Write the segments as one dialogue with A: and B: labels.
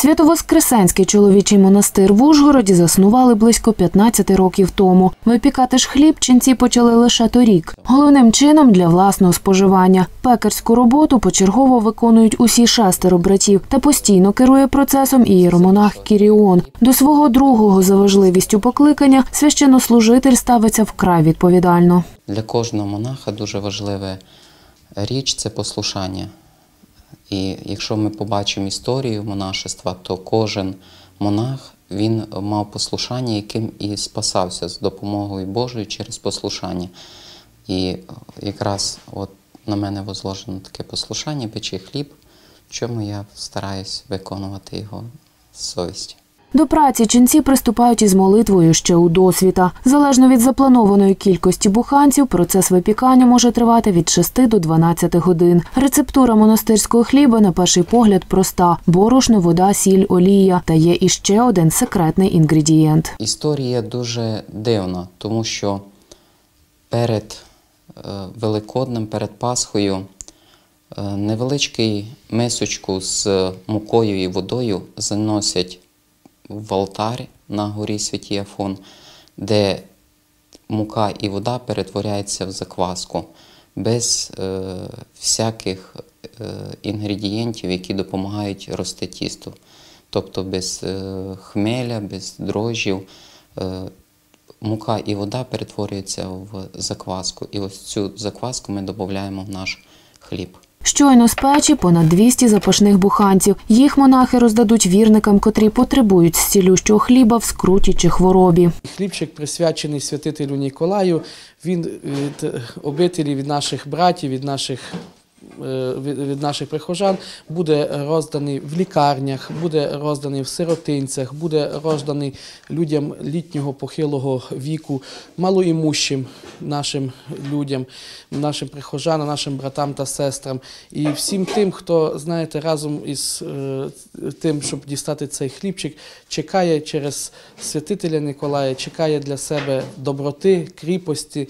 A: Свято-Воскресенський чоловічий монастир в Ужгороді заснували близько 15 років тому. Випікати ж хліб ченці почали лише торік. Головним чином для власного споживання. Пекарську роботу почергово виконують усі шестеро братів та постійно керує процесом і іеромонах Кіріон. До свого другого за важливістю покликання священнослужитель ставиться вкрай відповідально.
B: Для кожного монаха дуже важлива річ це послушання. І якщо ми побачимо історію монашества, то кожен монах він мав послушання, яким і спасався з допомогою Божою через послушання. І якраз от на мене возложено таке послушання, печи хліб, чому я стараюсь виконувати його з совістю.
A: До праці ченці приступають із молитвою ще у досвіта. Залежно від запланованої кількості буханців, процес випікання може тривати від 6 до 12 годин. Рецептура монастирського хліба на перший погляд проста: борошно, вода, сіль, олія. Та є іще один секретний інгредієнт.
B: Історія дуже дивна, тому що перед е, Великоднем, перед Пасхою, е, невеличкий мисочку з мукою і водою заносять в алтар на горі Святій Афон, де мука і вода перетворяються в закваску без е, всяких е, інгредієнтів, які допомагають рости тісту. Тобто без е, хмеля, без дрожжів. Е, мука і вода перетворюються в закваску. І ось цю закваску ми додаємо в наш хліб.
A: Щойно з печі понад 200 запашних буханців. Їх монахи роздадуть вірникам, котрі потребують зцілющого хліба в скруті чи хворобі.
C: Хлібчик присвячений святителю Ніколаю. Він від обителі від наших братів, від наших. Е, Від наших прихожан буде розданий в лікарнях, буде розданий в сиротинцях, буде розданий людям літнього похилого віку, малоімущим нашим людям, нашим прихожанам, нашим братам та сестрам. І всім тим, хто, знаєте, разом із е, тим, щоб дістати цей хлібчик, чекає через святителя Николая, чекає для себе доброти, кріпості,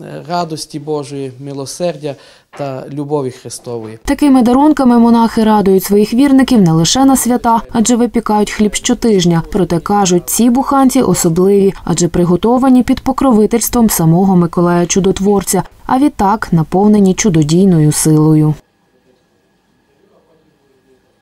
C: е, радості Божої, милосердя та любові Христової.
A: Такими дарунками монахи радують своїх вірників не лише на свята, адже випікають хліб щотижня. Проте кажуть, ці буханці особливі, адже приготовані під покровительством самого Миколая Чудотворця, а відтак наповнені чудодійною силою.